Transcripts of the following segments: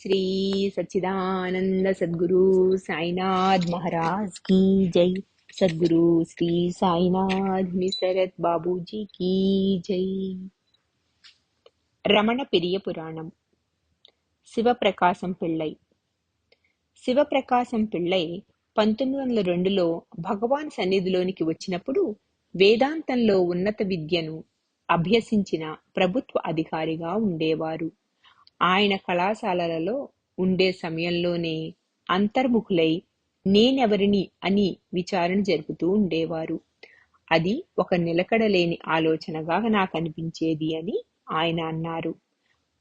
శ్రీ సచ్చిదానంద సద్గురు సాయినాథ్ మహారాజ్ కీ జై సద్గురు శ్రీ సాయినాథ్ నిసరత్ బాబూజీ కీ జై రమణ పెరియ పురాణం శివప్రకాశం పిళ్ళై శివప్రకాశం పిళ్ళై పంతొమ్మిది వందల రెండులో భగవాన్ సన్నిధిలోనికి వచ్చినప్పుడు వేదాంతంలో ఉన్నత విద్యను అభ్యసించిన ప్రభుత్వ అధికారిగా ఉండేవారు. ఆయన కళాశాలలలో ఉండే సమయంలోనే అంతర్ముఖులై నేనెవరిని అని విచారణ జరుపుతూ ఉండేవారు. అది ఒక నిలకడలేని ఆలోచనగా నాకు అనిపించేది అని ఆయన అన్నారు.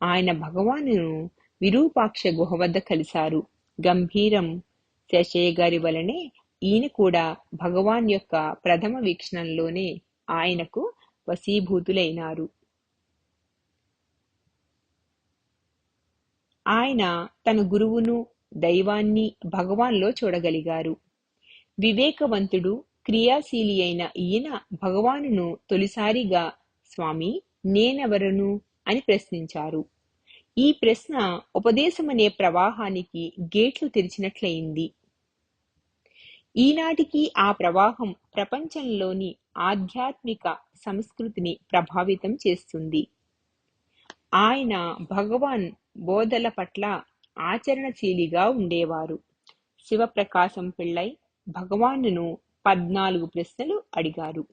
ఆయన భగవానును విరూపాక్ష గుహ వద్ద కలిశారు. గంభీరం శశయ్య గారి వలనే ఈయన కూడా భగవాన్ యొక్క ప్రథమ వీక్షణంలోనే ఆయనకు వశీభూతులైనారు. ఆయన తన గురువును దైవాన్ని భగవాన్లో చూడగలిగారు. వివేకవంతుడు క్రియాశీలి అయిన ఈయన భగవానును తొలిసారిగా స్వామి నేనెవరను? అని ప్రశ్నించారు. ఈ ప్రశ్న ఉపదేశమనే ప్రవాహానికి గేట్లు తెరిచినట్లయింది. ఈనాటికి ఆ ప్రవాహం ప్రపంచంలోని ఆధ్యాత్మిక సంస్కృతిని ప్రభావితం చేస్తుంది. ఆయన భగవాన్ బోధల పట్ల ఆచరణశీలిగా ఉండేవారు. శివప్రకాశం పిళ్ళై భగవానును పద్నాలుగు ప్రశ్నలు అడిగారు.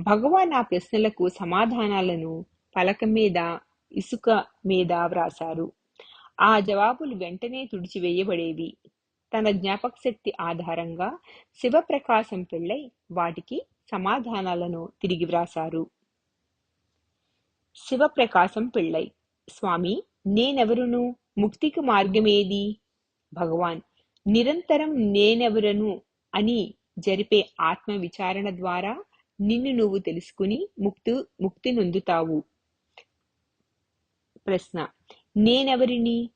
భగవాన్ ఆ ప్రశ్నలకు సమాధానాలను పలక మీద ఇసుక మీద వ్రాశారు. ఆ జవాబులు వెంటనే తుడిచివేయబడేవి. తన జ్ఞాపక శక్తి ఆధారంగా శివప్రకాశం పెళ్ళై వాటికి సమాధానాలను తిరిగి వ్రాశారు. శివప్రకాశం పిళ్ళై స్వామి నేనెవరును? ముక్తికి మార్గమేది? భగవాన్ నిరంతరం నేనెవరను? అని జరిపే ఆత్మ విచారణ ద్వారా నిన్ను నువ్వు తెలుసుకుని ముక్తి ముక్తి నొందుతావు. ప్రశ్న నేనెవరిని?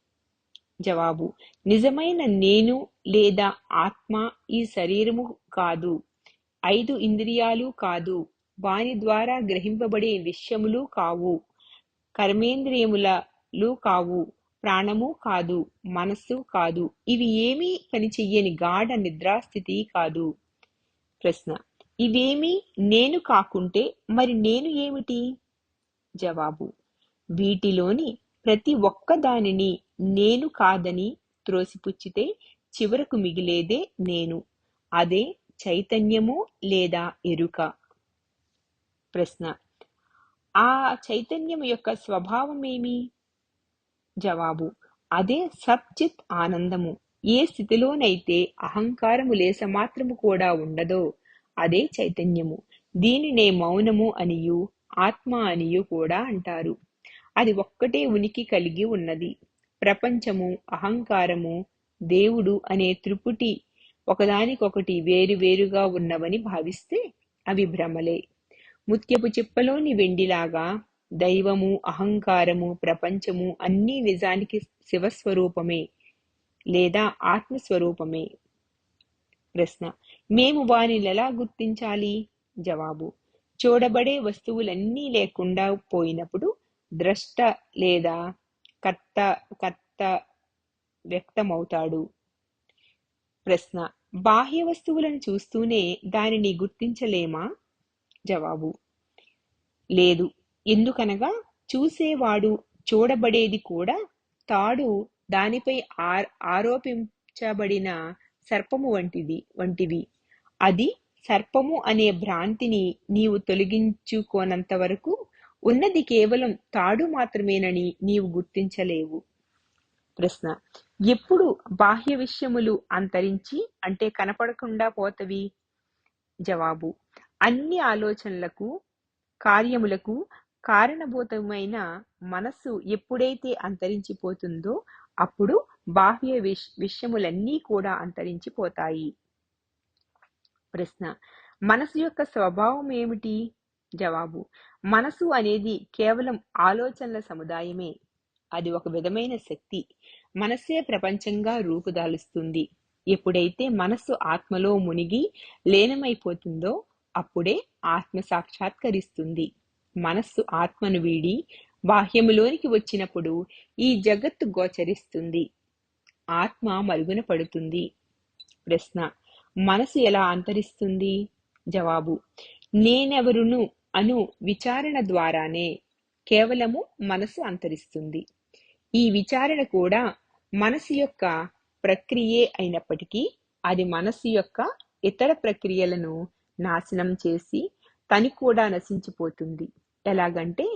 జవాబు నిజమైన నేను లేదా ఆత్మ ఈ శరీరము కాదు. ఐదు ఇంద్రియాలు కాదు. వాని ద్వారా గ్రహింపబడే విషయములు కావు. కర్మేంద్రియముల లు కావు. ప్రాణము కాదు మనస్సు కాదు. ఇవి ఏమీ పనిచెయ్యని గాఢ నిద్రాస్థితి కాదు. ప్రశ్న ఇవేమీ నేను కాకుంటే మరి నేను ఏమిటి? జవాబు వీటిలోని ప్రతి ఒక్క దానిని నేను కాదని త్రోసిపుచ్చితే చివరకు మిగిలేదే నేను. అదే చైతన్యము లేదా ఎరుక? ప్రశ్న ఆ చైతన్యం యొక్క స్వభావమేమి? జవాబు. అదే సత్చిత్ ఆనందము. ఏ స్థితిలోనైతే అహంకారము లేస మాత్రము కూడా ఉండదో అదే చైతన్యము. దీనినే మౌనము అనియు ఆత్మ అనియు కూడా అంటారు. అది ఒక్కటే ఉనికి కలిగి ఉన్నది. ప్రపంచము అహంకారము దేవుడు అనే త్రిపుటి ఒకదానికొకటి వేరువేరుగా ఉన్నవని భావిస్తే అవి భ్రమలే. ముత్యపు చిప్పలోని వెండిలాగా దైవము అహంకారము ప్రపంచము అన్నీ నిజానికి శివస్వరూపమే లేదా ఆత్మస్వరూపమే. ప్రశ్న మేము వారిని ఎలా గుర్తించాలి? జవాబు చూడబడే వస్తువులన్నీ లేకుండా పోయినప్పుడు ద్రష్ట లేదా కర్త కర్త వ్యక్తమవుతాడు. ప్రశ్న బాహ్య వస్తువులను చూస్తూనే దానిని గుర్తించలేమా? జవాబు లేదు. ఎందుకనగా చూసేవాడు చూడబడేది కూడా తాడు దానిపై ఆరోపించబడిన సర్పము వంటిది వంటివి. అది సర్పము అనే భ్రాంతిని నీవు తొలగించుకోనంత వరకు ఉన్నది కేవలం తాడు మాత్రమేనని నీవు గుర్తించలేవు. ప్రశ్న. ఎప్పుడు బాహ్య విషయములు అంతరించి అంటే కనపడకుండా పోతవి? జవాబు. అన్ని ఆలోచనలకు కార్యములకు కారణభూతమైన మనస్సు ఎప్పుడైతే అంతరించిపోతుందో అప్పుడు బాహ్య విష్ విషయములన్నీ కూడా అంతరించిపోతాయి. ప్రశ్న. మనసు యొక్క స్వభావం ఏమిటి? జవాబు. మనసు అనేది కేవలం ఆలోచనల సముదాయమే. అది ఒక విధమైన శక్తి. మనస్సే ప్రపంచంగా రూపుదాలుస్తుంది. ఎప్పుడైతే మనస్సు ఆత్మలో మునిగి లీనమైపోతుందో అప్పుడే ఆత్మ సాక్షాత్కరిస్తుంది. మనస్సు ఆత్మను వీడి బాహ్యములోనికి వచ్చినప్పుడు ఈ జగత్తు గోచరిస్తుంది. ఆత్మ మరుగున పడుతుంది. ప్రశ్న మనసు ఎలా అంతరిస్తుంది? జవాబు నేనెవరును అను విచారణ ద్వారానే కేవలము మనసు అంతరిస్తుంది. ఈ విచారణ కూడా మనసు యొక్క ప్రక్రియే అయినప్పటికీ అది మనసు యొక్క ఇతర ప్రక్రియలను నాశనం చేసి తను కూడా నశించిపోతుంది. ఎలాగంటే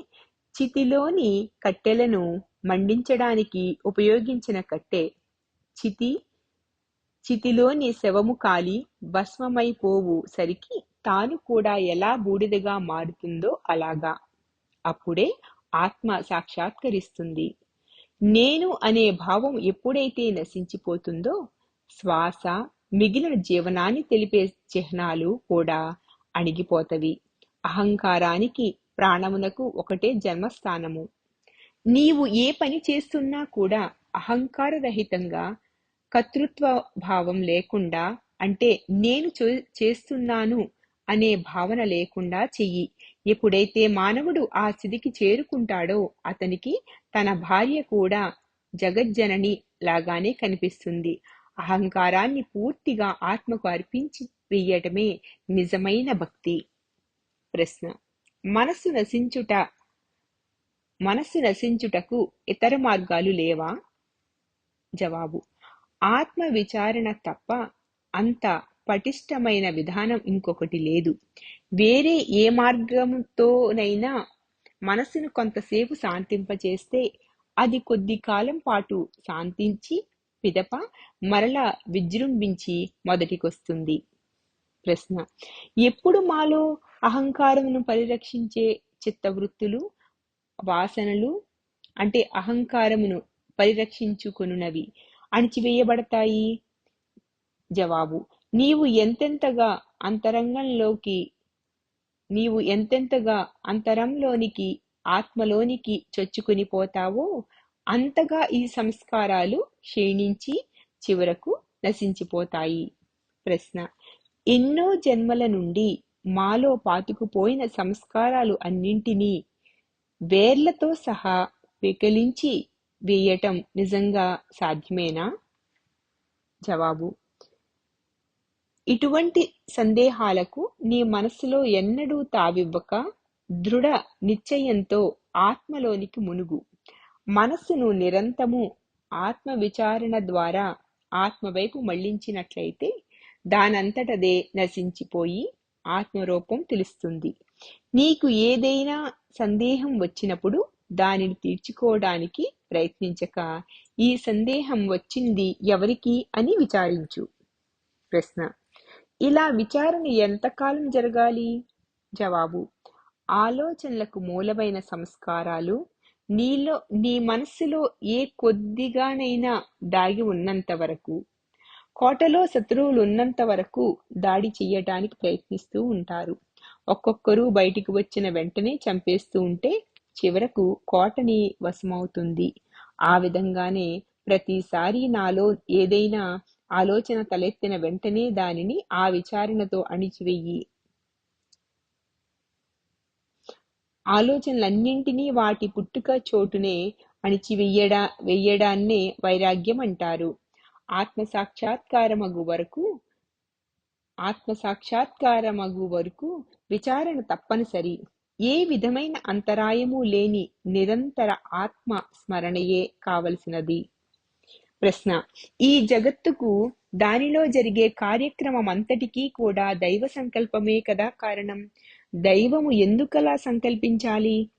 చితిలోని కట్టెలను మండించడానికి ఉపయోగించిన కట్టె చితి చితిలోని శవము కాలి భస్మమైపోవు సరికి తాను కూడా ఎలా బూడిదగా మారుతుందో అలాగా. అప్పుడే ఆత్మ సాక్షాత్కరిస్తుంది. నేను అనే భావం ఎప్పుడైతే నశించిపోతుందో శ్వాస మిగిలిన జీవనాన్ని తెలిపే చిహ్నాలు కూడా అణిగిపోతవి. అహంకారానికి ప్రాణమునకు ఒకటే జన్మస్థానము. నీవు ఏ పని చేస్తున్నా కూడా అహంకార రహితంగా కర్తృత్వ భావం లేకుండా అంటే నేను చేస్తున్నాను అనే భావన లేకుండా చెయ్యి. ఎప్పుడైతే మానవుడు ఆ స్థితికి చేరుకుంటాడో అతనికి తన భార్య కూడా జగజ్జనని లాగానే కనిపిస్తుంది. అహంకారాన్ని పూర్తిగా ఆత్మకు అర్పించి వెయ్యటమే నిజమైన భక్తి. ప్రశ్న. మనస్సు నశించుట మనస్సు నశించుటకు ఇతర మార్గాలు లేవా? జవాబు. ఆత్మ విచారణ తప్ప అంత పటిష్టమైన విధానం ఇంకొకటి లేదు. వేరే ఏ మార్గంతోనైనా మనసును కొంతసేపు శాంతింపచేస్తే అది కొద్ది కాలం పాటు శాంతించి పిదప మరలా విజృంభించి మొదటికొస్తుంది. ప్రశ్న. ఎప్పుడు మాలో అహంకారమును పరిరక్షించే చిత్తవృత్తులు వాసనలు అంటే అహంకారమును పరిరక్షించుకొనున్నవి అణిచివేయబడతాయి? జవాబు. నీవు ఎంతెంతగా అంతరంగంలోకి నీవు ఎంతెంతగా అంతరంలోనికి ఆత్మలోనికి చొచ్చుకుని పోతావో అంతగా ఈ సంస్కారాలు క్షీణించి చివరకు నశించిపోతాయి. ప్రశ్న. ఎన్నో జన్మల నుండి మాలో పాతుకుపోయిన సంస్కారాలు అన్నింటినీ వేర్లతో సహా వికలించి వేయటం నిజంగా సాధ్యమేనా? జవాబు ఇటువంటి సందేహాలకు నీ మనస్సులో ఎన్నడూ తావివ్వక దృఢ నిశ్చయంతో ఆత్మలోనికి మునుగు. మనస్సును నిరంతము ఆత్మ విచారణ ద్వారా ఆత్మవైపు మళ్ళించినట్లయితే దానంతటదే నశించిపోయి ఆత్మరూపం తెలుస్తుంది. నీకు ఏదైనా సందేహం వచ్చినప్పుడు దానిని తీర్చుకోవడానికి ప్రయత్నించక ఈ సందేహం వచ్చింది ఎవరికి అని విచారించు. ప్రశ్న. ఇలా విచారణ ఎంతకాలం జరగాలి? జవాబు. ఆలోచనలకు మూలమైన సంస్కారాలు నీలో నీ మనస్సులో ఏ కొద్దిగానైనా దాగి ఉన్నంత వరకు కోటలో శత్రువులు ఉన్నంత వరకు దాడి చెయ్యటానికి ప్రయత్నిస్తూ ఉంటారు. ఒక్కొక్కరు బయటికి వచ్చిన వెంటనే చంపేస్తూ ఉంటే చివరకు కోటని వశమవుతుంది. ఆ విధంగానే ప్రతిసారి నాలో ఏదైనా ఆలోచన తలెత్తిన వెంటనే దానిని ఆ విచారణతో అణిచివెయ్యి ఆలోచనలన్నింటినీ వాటి పుట్టుక చోటునే అణిచివెయ్యడా వెయ్యడాన్నే వైరాగ్యం అంటారు. ఆత్మ సాక్షాత్కారమగు వరకు ఆత్మ సాక్షాత్కారమగు వరకు విచారణ తప్పనిసరి. ఏ విధమైన అంతరాయము లేని నిరంతర ఆత్మ స్మరణయే కావలసినది. ప్రశ్న ఈ జగత్తుకు దానిలో జరిగే కార్యక్రమం అంతటికీ కూడా దైవ సంకల్పమే కదా కారణం? దైవము ఎందుకలా సంకల్పించాలి?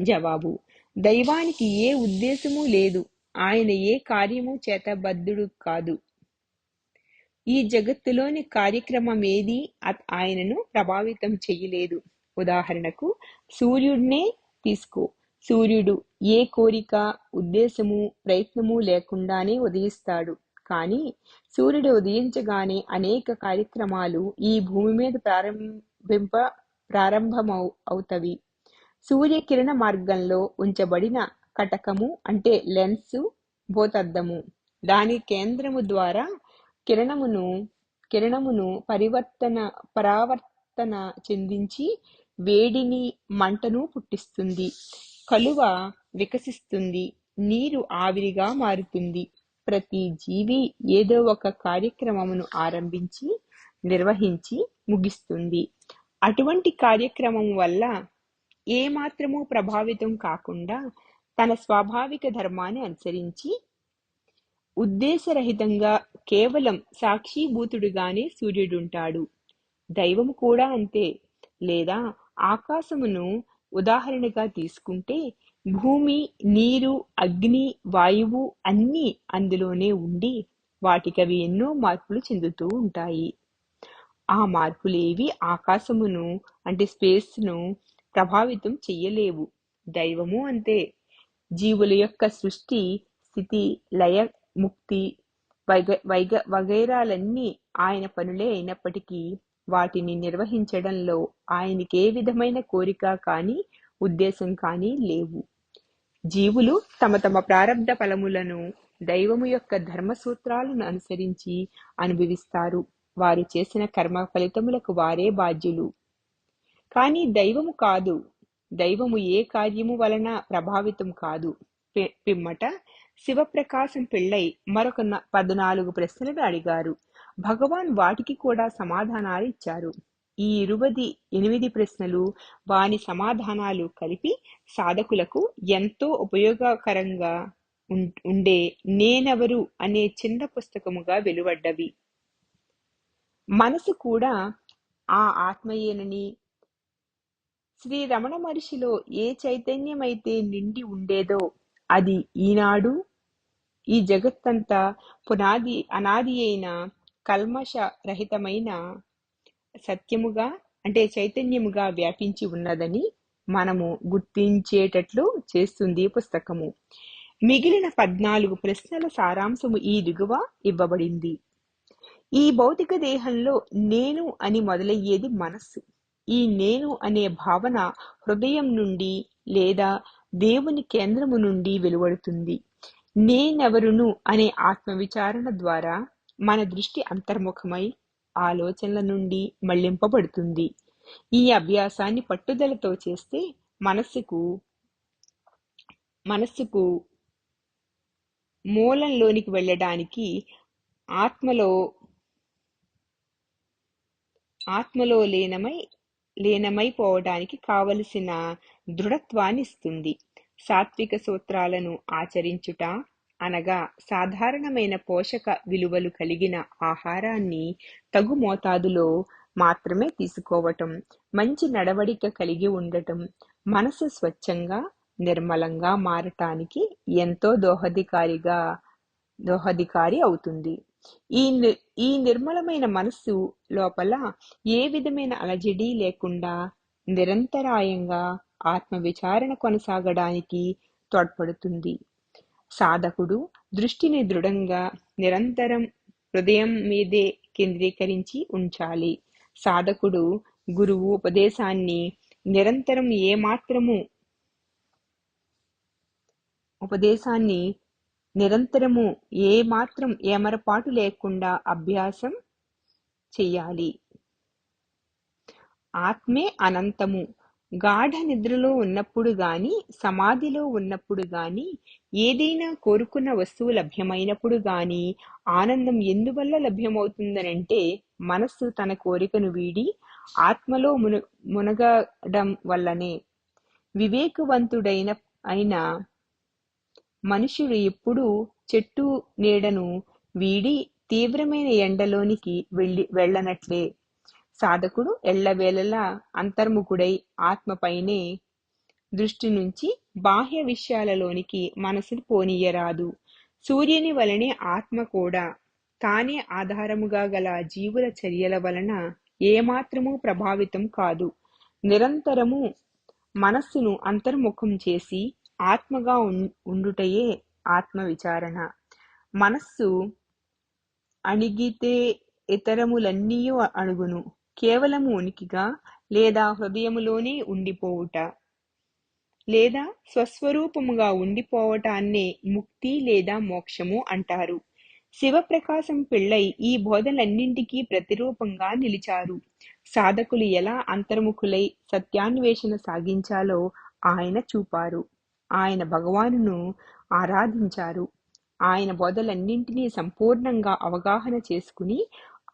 జవాబు దైవానికి ఏ ఉద్దేశము లేదు. ఆయన ఏ కార్యము చేతబద్ధుడు కాదు. ఈ జగత్తులోని కార్యక్రమం ఏది ఆయనను ప్రభావితం చేయలేదు. ఉదాహరణకు సూర్యుడినే తీసుకో. సూర్యుడు ఏ కోరిక ఉద్దేశము ప్రయత్నము లేకుండానే ఉదయిస్తాడు. కానీ సూర్యుడు ఉదయించగానే అనేక కార్యక్రమాలు ఈ భూమి మీద ప్రారంభింప ప్రారంభమవు అవుతవి. సూర్యకిరణ మార్గంలో ఉంచబడిన కటకము అంటే లెన్సు భూతద్దము. దాని కేంద్రము ద్వారా కిరణమును కిరణమును పరివర్తన పరావర్తన చెందించి వేడిని మంటను పుట్టిస్తుంది. కలువ వికసిస్తుంది. నీరు ఆవిరిగా మారుతుంది. ప్రతి జీవి ఏదో ఒక కార్యక్రమమును ఆరంభించి నిర్వహించి ముగిస్తుంది. అటువంటి కార్యక్రమం వల్ల ఏ మాత్రము ప్రభావితం కాకుండా తన స్వాభావిక ధర్మాన్ని అనుసరించి ఉద్దేశరహితంగా కేవలం సాక్షిభూతుడుగానే సూర్యుడుంటాడు. దైవము కూడా అంతే. లేదా ఆకాశమును ఉదాహరణగా తీసుకుంటే భూమి నీరు అగ్ని వాయువు అన్నీ అందులోనే ఉండి వాటికవి ఎన్నో మార్పులు చెందుతూ ఉంటాయి. ఆ మార్పులేవి ఆకాశమును అంటే స్పేస్ను ప్రభావితం చెయ్యలేవు. దైవము అంతే. జీవుల యొక్క సృష్టి స్థితి లయ ముక్తి వైగ వైగ వగైరాలన్నీ ఆయన పనులే అయినప్పటికీ వాటిని నిర్వహించడంలో ఆయనకి ఏ విధమైన కోరిక కానీ ఉద్దేశం కానీ లేవు. జీవులు తమ తమ ప్రారంధ ఫలములను దైవము యొక్క ధర్మ సూత్రాలను అనుసరించి అనుభవిస్తారు. వారు చేసిన కర్మ ఫలితములకు వారే బాధ్యులు. కానీ దైవము కాదు. దైవము ఏ కార్యము వలన ప్రభావితం కాదు. పి- పిమ్మట శివప్రకాశం పిళ్ళై మరొక న- పద్నాలుగు ప్రశ్నలను అడిగారు. భగవాన్ వాటికి కూడా సమాధానాలు ఇచ్చారు. ఈ ఇరువది ఎనిమిది ప్రశ్నలు వాని సమాధానాలు కలిపి సాధకులకు ఎంతో ఉపయోగకరంగా ఉం- ఉండే నేనెవరు అనే చిన్న పుస్తకముగా వెలువడ్డవి. మనసు కూడా ఆ ఆత్మయేనని శ్రీ రమణ మహర్షిలో ఏ చైతన్యమైతే నిండి ఉండేదో అది ఈనాడు ఈ జగత్తంతా పునాది అనాది అయిన కల్మష రహితమైన సత్యముగా అంటే చైతన్యముగా వ్యాపించి ఉన్నదని మనము గుర్తించేటట్లు చేస్తుంది పుస్తకము. మిగిలిన పద్నాలుగు ప్రశ్నల సారాంశము ఈ దిగువ ఇవ్వబడింది. ఈ భౌతిక దేహంలో నేను అని మొదలయ్యేది మనస్సు. ఈ నేను అనే భావన హృదయం నుండి లేదా దేవుని కేంద్రము నుండి వెలువడుతుంది. నేనెవరును అనే ఆత్మవిచారణ ద్వారా మన దృష్టి అంతర్ముఖమై ఆలోచనల నుండి మళ్ళింపబడుతుంది. ఈ అభ్యాసాన్ని పట్టుదలతో చేస్తే మనస్సుకు మనస్సుకు మూలంలోనికి వెళ్ళడానికి ఆత్మలో ఆత్మలో లీనమై లీనమైపోవడానికి కావలసిన దృఢత్వాన్ని ఇస్తుంది సాత్విక సూత్రాలను ఆచరించుట అనగా సాధారణమైన పోషక విలువలు కలిగిన ఆహారాన్ని తగు మోతాదులో మాత్రమే తీసుకోవటం మంచి నడవడిక కలిగి ఉండటం మనసు స్వచ్ఛంగా నిర్మలంగా మారటానికి ఎంతో దోహదికారిగా దోహదికారి అవుతుంది. ఈ ని- ఈ నిర్మలమైన మనస్సు లోపల ఏ విధమైన అలజడి లేకుండా నిరంతరాయంగా ఆత్మ విచారణ కొనసాగడానికి తోడ్పడుతుంది. సాధకుడు దృష్టిని దృఢంగా నిరంతరం హృదయం మీదే కేంద్రీకరించి ఉంచాలి. సాధకుడు గురువు ఉపదేశాన్ని నిరంతరం ఏమాత్రము ఉపదేశాన్ని నిరంతరము ఏ మాత్రం ఏమరపాటు లేకుండా అభ్యాసం చెయ్యాలి. ఆత్మే అనంతము. గాఢ నిద్రలో ఉన్నప్పుడు గాని సమాధిలో ఉన్నప్పుడు గాని ఏదైనా కోరుకున్న వస్తువు లభ్యమైనప్పుడు గాని ఆనందం ఎందువల్ల లభ్యమవుతుందనంటే మనస్సు తన కోరికను వీడి ఆత్మలో మున మునగడం వల్లనే. వివేకవంతుడైన అయిన మనుషులు ఎప్పుడూ చెట్టు నీడను వీడి తీవ్రమైన ఎండలోనికి వెళ్ళి వెళ్ళనట్లే. సాధకుడు ఎల్లవేళలా అంతర్ముఖుడై ఆత్మపైనే దృష్టి నుంచి బాహ్య విషయాలలోనికి మనసును పోనీయరాదు. సూర్యుని వలనే ఆత్మ కూడా తానే ఆధారముగా గల జీవుల చర్యల వలన ఏమాత్రము ప్రభావితం కాదు. నిరంతరము మనస్సును అంతర్ముఖం చేసి ఆత్మగా ఉండుటయే ఆత్మ విచారణ మనస్సు అణిగితే ఇతరములన్నీయు అణుగును. కేవలము ఉనికిగా లేదా హృదయములోనే ఉండిపోవుట. లేదా స్వస్వరూపముగా ఉండిపోవటాన్నే ముక్తి లేదా మోక్షము అంటారు. శివప్రకాశం పిళ్ళై ఈ బోధలన్నింటికీ ప్రతిరూపంగా నిలిచారు. సాధకులు ఎలా అంతర్ముఖులై సత్యాన్వేషణ సాగించాలో ఆయన చూపారు. ఆయన భగవానును ఆరాధించారు. ఆయన బోధలన్నింటినీ సంపూర్ణంగా అవగాహన చేసుకుని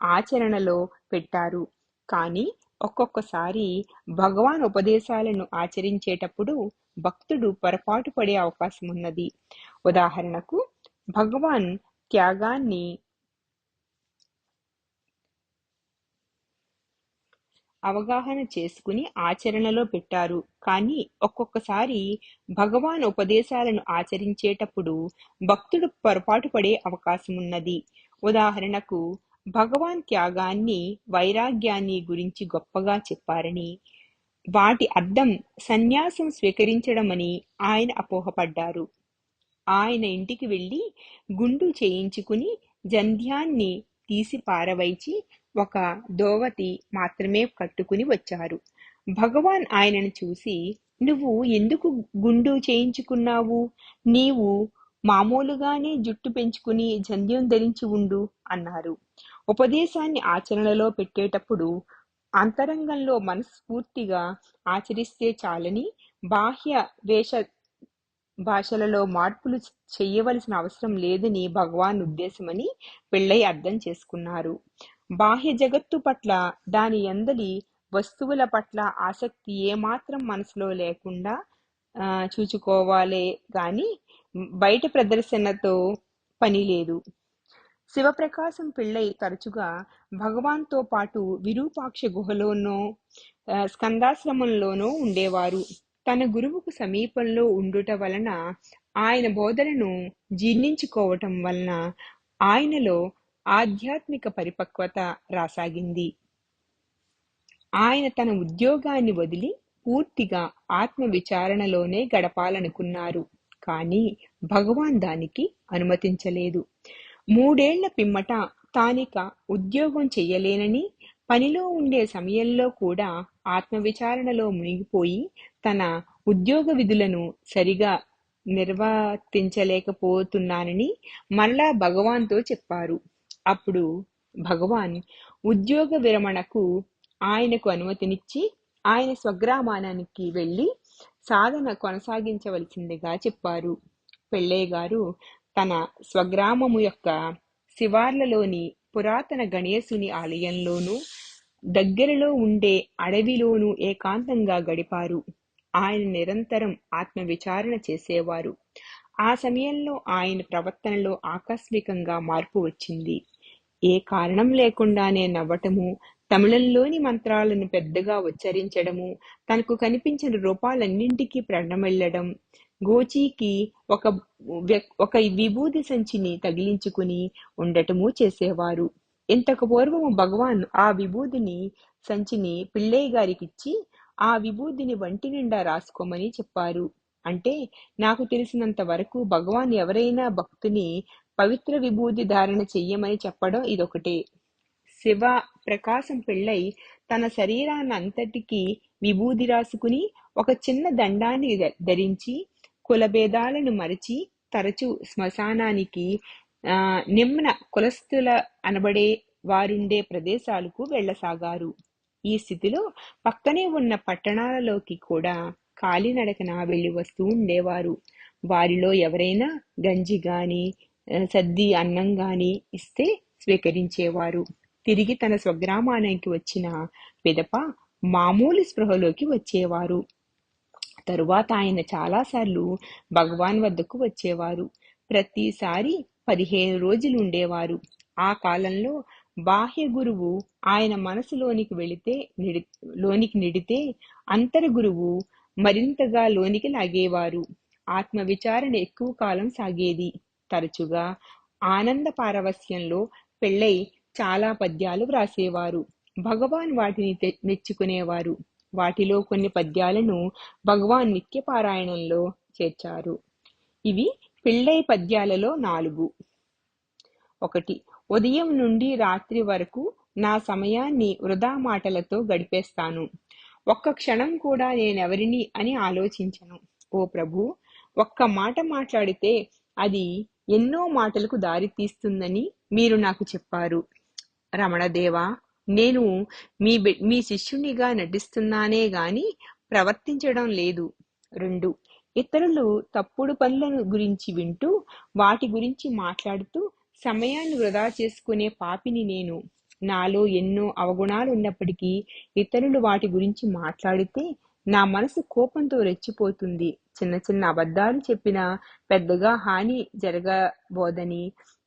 ఆచరణలో పెట్టారు. కానీ ఒక్కొక్కసారి భగవాన్ ఉపదేశాలను ఆచరించేటప్పుడు భక్తుడు పొరపాటు పడే అవకాశం ఉన్నది ఉదాహరణకు భగవాన్ త్యాగాన్ని అవగాహన చేసుకుని ఆచరణలో పెట్టారు. కానీ ఒక్కొక్కసారి భగవాన్ ఉపదేశాలను ఆచరించేటప్పుడు భక్తుడు పొరపాటు పడే అవకాశం ఉన్నది. ఉదాహరణకు భగవాన్ త్యాగాన్ని వైరాగ్యాన్ని గురించి గొప్పగా చెప్పారని వాటి అర్థం సన్యాసం స్వీకరించడమని ఆయన అపోహపడ్డారు. ఆయన ఇంటికి వెళ్ళి గుండు చేయించుకుని జంధ్యాన్ని తీసి పారవైచి ఒక దోవతి మాత్రమే కట్టుకుని వచ్చారు. భగవాన్ ఆయనను చూసి నువ్వు ఎందుకు గుండు చేయించుకున్నావు? నీవు మామూలుగానే జుట్టు పెంచుకుని జంధ్యం ధరించి ఉండు అన్నారు. ఉపదేశాన్ని ఆచరణలో పెట్టేటప్పుడు అంతరంగంలో మనస్ఫూర్తిగా ఆచరిస్తే చాలని బాహ్య వేష భాషలలో మార్పులు చేయవలసిన అవసరం లేదని భగవాన్ ఉద్దేశమని పెళ్ళై అర్థం చేసుకున్నారు. బాహ్య జగత్తు పట్ల దాని ఎందలి వస్తువుల పట్ల ఆసక్తి ఏమాత్రం మనసులో లేకుండా ఆ, చూచుకోవాలే గాని బయట ప్రదర్శనతో పని లేదు. శివప్రకాశం పిళ్ళై తరచుగా భగవాన్తో పాటు విరూపాక్ష గుహలోనో స్కందాశ్రమంలోనో ఉండేవారు. తన గురువుకు సమీపంలో ఉండుట వలన ఆయన బోధనను జీర్ణించుకోవటం వలన ఆయనలో ఆధ్యాత్మిక పరిపక్వత రాసాగింది. ఆయన తన ఉద్యోగాన్ని వదిలి పూర్తిగా ఆత్మ విచారణలోనే గడపాలనుకున్నారు. కానీ భగవాన్ దానికి అనుమతించలేదు. మూడేళ్ళ పిమ్మట తానిక ఉద్యోగం చెయ్యలేనని పనిలో ఉండే సమయంలో కూడా ఆత్మవిచారణలో మునిగిపోయి తన ఉద్యోగ విధులను సరిగా నిర్వర్తించలేకపోతున్నానని మరలా భగవాన్తో చెప్పారు. అప్పుడు భగవాన్ ఉద్యోగ విరమణకు ఆయనకు అనుమతినిచ్చి ఆయన స్వగ్రామానికి వెళ్ళి సాధన కొనసాగించవలసిందిగా చెప్పారు. పెళ్ళయ్య గారు తన స్వగ్రామము యొక్క శివార్లలోని పురాతన గణేశుని ఆలయంలోనూ దగ్గరలో ఉండే అడవిలోనూ ఏకాంతంగా గడిపారు. ఆయన నిరంతరం ఆత్మవిచారణ చేసేవారు. ఆ సమయంలో ఆయన ప్రవర్తనలో ఆకస్మికంగా మార్పు వచ్చింది. ఏ కారణం లేకుండానే నవ్వటము తమిళంలోని మంత్రాలను పెద్దగా ఉచ్చరించడము తనకు కనిపించిన రూపాలన్నింటికీ ప్రణమిల్లడం గోచీకి ఒక ఒక విభూది సంచిని తగిలించుకుని ఉండటము చేసేవారు. ఇంతకు పూర్వము భగవాన్ ఆ విభూదిని సంచిని పిళ్ళయ్య గారికిచ్చి ఆ విభూదిని వంటి నిండా రాసుకోమని చెప్పారు. అంటే నాకు తెలిసినంత వరకు భగవాన్ ఎవరైనా భక్తుని పవిత్ర విభూది ధారణ చెయ్యమని చెప్పడం ఇదొకటే. శివ ప్రకాశం పెళ్ళై తన శరీరాన్ని అంతటికి విభూది రాసుకుని ఒక చిన్న దండాన్ని ధరించి కులభేదాలను మరిచి తరచు శ్మశానానికి ఆ, నిమ్న కులస్థుల అనబడే వారుండే ప్రదేశాలకు వెళ్ళసాగారు. ఈ స్థితిలో పక్కనే ఉన్న పట్టణాలలోకి కూడా కాలినడకన వెళ్ళి వస్తూ ఉండేవారు. వారిలో ఎవరైనా గంజి గాని సద్ది అన్నం గాని ఇస్తే స్వీకరించేవారు. తిరిగి తన స్వగ్రామానికి వచ్చిన పిదప మామూలు స్పృహలోకి వచ్చేవారు. తరువాత ఆయన చాలాసార్లు భగవాన్ వద్దకు వచ్చేవారు. ప్రతిసారి పదిహేను రోజులు ఉండేవారు. ఆ కాలంలో బాహ్య గురువు ఆయన మనసులోనికి వెళితే నిడి లోనికి నిడితే అంతర గురువు మరింతగా లోనికి లాగేవారు. ఆత్మ విచారణ ఎక్కువ కాలం సాగేది. తరచుగా ఆనంద పారవస్యంలో పెళ్ళై చాలా పద్యాలు వ్రాసేవారు. భగవాన్ వాటిని తె- మెచ్చుకునేవారు. వాటిలో కొన్ని పద్యాలను భగవాన్ నిత్య పారాయణంలో చేర్చారు. ఇవి పెళ్ళై పద్యాలలో నాలుగు. ఒకటి ఉదయం నుండి రాత్రి వరకు నా సమయాన్ని వృధా మాటలతో గడిపేస్తాను. ఒక్క క్షణం కూడా నేనెవరిని అని ఆలోచించను. ఓ ప్రభు ఒక్క మాట మాట్లాడితే అది ఎన్నో మాటలకు దారి తీస్తుందని మీరు నాకు చెప్పారు. రమణదేవా నేను మీ బి- మీ శిష్యునిగా నటిస్తున్నానే గాని ప్రవర్తించడం లేదు. రెండు ఇతరులు తప్పుడు పనులను గురించి వింటూ వాటి గురించి మాట్లాడుతూ సమయాన్ని వృధా చేసుకునే పాపిని నేను. నాలో ఎన్నో అవగుణాలు ఉన్నప్పటికీ ఇతరులు వాటి గురించి మాట్లాడితే నా మనసు కోపంతో రెచ్చిపోతుంది. చిన్న చిన్న అబద్ధాలు చెప్పినా పెద్దగా హాని జరగబోదని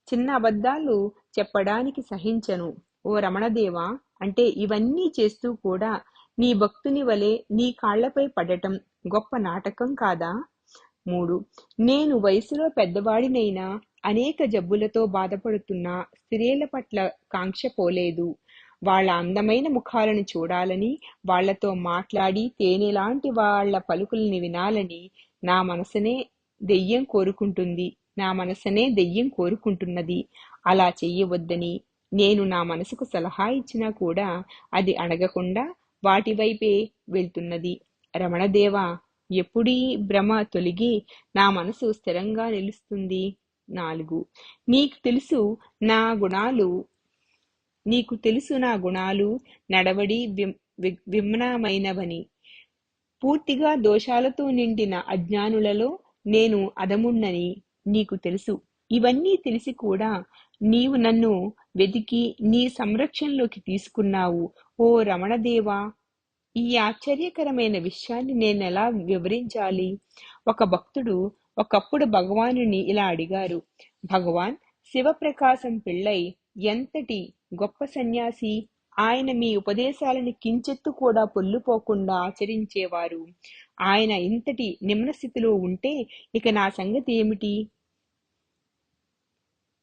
చిన్న అబద్ధాలు చెప్పడానికి సహించను. ఓ రమణదేవా అంటే ఇవన్నీ చేస్తూ కూడా నీ భక్తుని వలె నీ కాళ్ళపై పడటం గొప్ప నాటకం కాదా? మూడు నేను వయసులో పెద్దవాడినైనా అనేక జబ్బులతో బాధపడుతున్న స్త్రీల పట్ల కాంక్ష పోలేదు. వాళ్ళ అందమైన ముఖాలను చూడాలని వాళ్ళతో మాట్లాడి తేనెలాంటి వాళ్ళ పలుకుల్ని వినాలని నా మనసునే దెయ్యం కోరుకుంటుంది నా మనసునే దెయ్యం కోరుకుంటున్నది. అలా చెయ్యవద్దని నేను నా మనసుకు సలహా ఇచ్చినా కూడా అది అడగకుండా వాటి వైపే వెళ్తున్నది. రమణదేవ ఎప్పుడీ భ్రమ తొలగి నా మనసు స్థిరంగా నిలుస్తుంది. నాలుగు. నీకు తెలుసు నా గుణాలు నీకు తెలుసు నా గుణాలు నడవడి విమ్- వి- విమ్నమైనవని. పూర్తిగా దోషాలతో నిండిన అజ్ఞానులలో నేను అదమున్నని నీకు తెలుసు. ఇవన్నీ తెలిసి కూడా నీవు నన్ను వెతికి నీ సంరక్షణలోకి తీసుకున్నావు. ఓ రమణదేవా ఈ ఆశ్చర్యకరమైన విషయాన్ని నేను ఎలా వివరించాలి? ఒక భక్తుడు ఒకప్పుడు భగవానుని ఇలా అడిగారు. భగవాన్ శివప్రకాశం పిళ్ళై ఎంతటి గొప్ప సన్యాసి. ఆయన మీ ఉపదేశాలను కించెత్తు కూడా పొల్లుపోకుండా ఆచరించేవారు. ఆయన ఇంతటి నిమ్న స్థితిలో ఉంటే ఇక నా సంగతి ఏమిటి?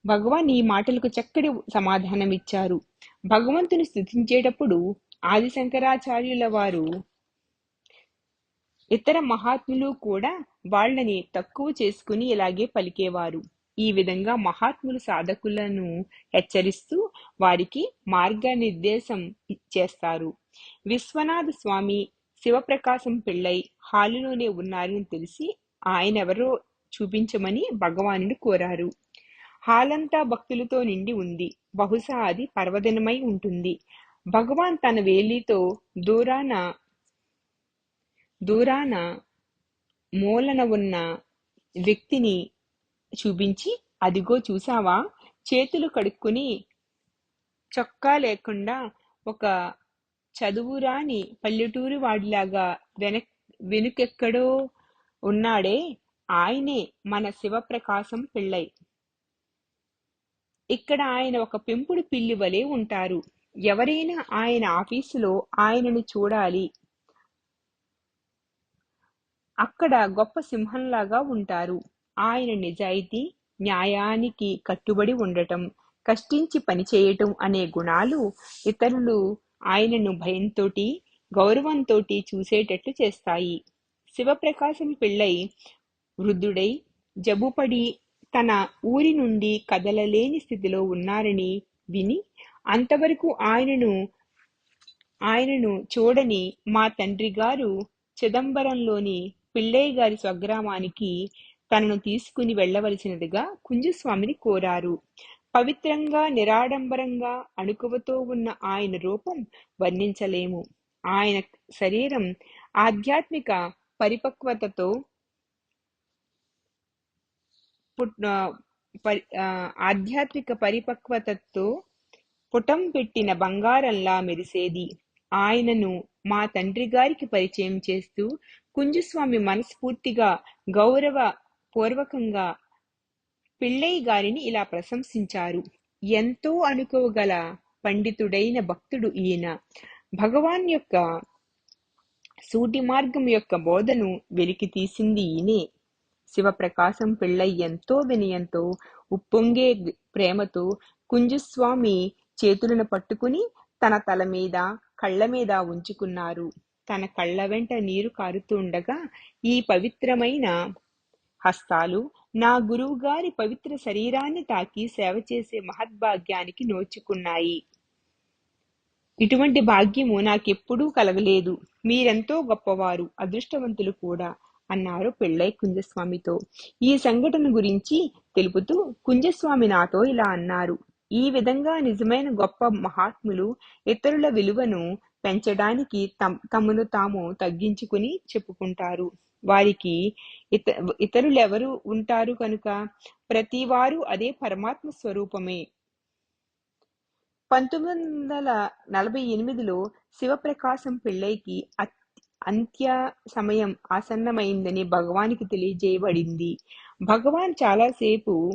భగవాన్ ఈ మాటలకు చక్కటి సమాధానం ఇచ్చారు భగవంతుని స్థుతించేటప్పుడు ఆది శంకరాచార్యుల వారు ఇతర మహాత్ములు కూడా వాళ్ళని తక్కువ చేసుకుని ఇలాగే పలికేవారు. ఈ విధంగా మహాత్ములు సాధకులను హెచ్చరిస్తూ వారికి మార్గనిర్దేశం చేస్తారు. విశ్వనాథ స్వామి శివప్రకాశం పిళ్ళై హాలులోనే ఉన్నారని తెలిసి ఆయన ఎవరో చూపించమని భగవానుడు కోరారు. హాలంతా భక్తులతో నిండి ఉంది. బహుశా అది పర్వదినమై ఉంటుంది. భగవాన్ తన వేలితో దూరాన దూరాన మూలన ఉన్న వ్యక్తిని చూపించి అదిగో చూసావా చేతులు కడుక్కుని చొక్కా లేకుండా ఒక చదువురాని పల్లెటూరు వాడిలాగా వెనక్ వెనుకెక్కడో ఉన్నాడే ఆయనే మన శివప్రకాశం పిళ్ళై. ఇక్కడ ఆయన ఒక పెంపుడు పిల్లి వలె ఉంటారు. ఎవరైనా ఆయన ఆఫీసులో ఆయనను చూడాలి. అక్కడ గొప్ప సింహంలాగా ఉంటారు. ఆయన నిజాయితీ న్యాయానికి కట్టుబడి ఉండటం కష్టించి పనిచేయటం అనే గుణాలు ఇతరులు ఆయనను భయంతోటి గౌరవంతోటి చూసేటట్లు చేస్తాయి. శివప్రకాశం పిళ్ళై వృద్ధుడై జబ్బుపడి తన ఊరి నుండి కదలలేని స్థితిలో ఉన్నారని విని అంతవరకు ఆయనను ఆయనను చూడని మా తండ్రి గారు చిదంబరంలోని పిళ్ళయ్య గారి స్వగ్రామానికి తనను తీసుకుని వెళ్ళవలసినదిగా కుంజస్వామిని కోరారు. పవిత్రంగా నిరాడంబరంగా అణుకువతో ఉన్న ఆయన రూపం వర్ణించలేము. ఆయన శరీరం ఆధ్యాత్మిక పరిపక్వతతో ఆధ్యాత్మిక పరిపక్వతతో పుటం పెట్టిన బంగారంలా మెరిసేది. ఆయనను మా తండ్రి గారికి పరిచయం చేస్తూ కుంజస్వామి మనస్ఫూర్తిగా గౌరవ పూర్వకంగా పిళ్ళై గారిని ఇలా ప్రశంసించారు. ఎంతో అనుకోగల పండితుడైన భక్తుడు ఈయన. భగవాన్ యొక్క సూటి మార్గం యొక్క బోధను వెలికి తీసింది ఈయనే. శివప్రకాశం పిళ్ళై ఎంతో వినయంతో ఉప్పొంగే ప్రేమతో కుంజస్వామి చేతులను పట్టుకుని తన తల మీద కళ్ళ మీద ఉంచుకున్నారు. తన కళ్ళ వెంట నీరు కారుతుండగా ఈ పవిత్రమైన హస్తాలు నా గురువు గారి పవిత్ర శరీరాన్ని తాకి సేవ చేసే మహద్భాగ్యానికి నోచుకున్నాయి. ఇటువంటి భాగ్యము నాకెప్పుడూ కలగలేదు. మీరెంతో గొప్పవారు అదృష్టవంతులు కూడా అన్నారు పెళ్ళై కుంజస్వామితో. ఈ సంఘటన గురించి తెలుపుతూ కుంజస్వామి నాతో ఇలా అన్నారు. ఈ విధంగా నిజమైన గొప్ప మహాత్ములు ఇతరుల విలువను పెంచడానికి తమ్ తమను తాము తగ్గించుకుని చెప్పుకుంటారు. వారికి ఇత ఇతరులెవరు ఉంటారు కనుక ప్రతి వారు అదే పరమాత్మ స్వరూపమే. పంతొమ్మిది వందల నలభై ఎనిమిదిలో శివప్రకాశం పిళ్ళైకి అత్- అంత్య సమయం ఆసన్నమైందని భగవానికి తెలియజేయబడింది. భగవాన్ చాలాసేపు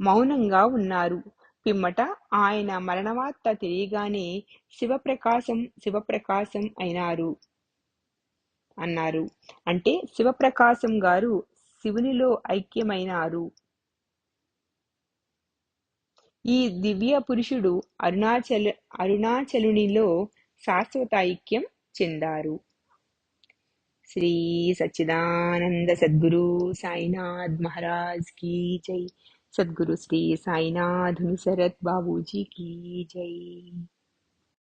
మౌనంగా ఉన్నారు. పిమ్మట ఆయన మరణవార్త తెలియగానే శివప్రకాశం శివప్రకాశం అయినారు. అన్నారు. అంటే శివప్రకాశం గారు శివునిలో ఐక్యమైనారు. ఈ దివ్య పురుషుడు అరుణాచల అరుణాచలునిలో శాశ్వత ఐక్యం చెందారు. శ్రీ సచ్చిదానంద సద్గురు సాయినాథ్ మహారాజ్ కీ జై. సద్గురు శ్రీ సాయినాథ్ శరత్ బాబూజీ కీ జై.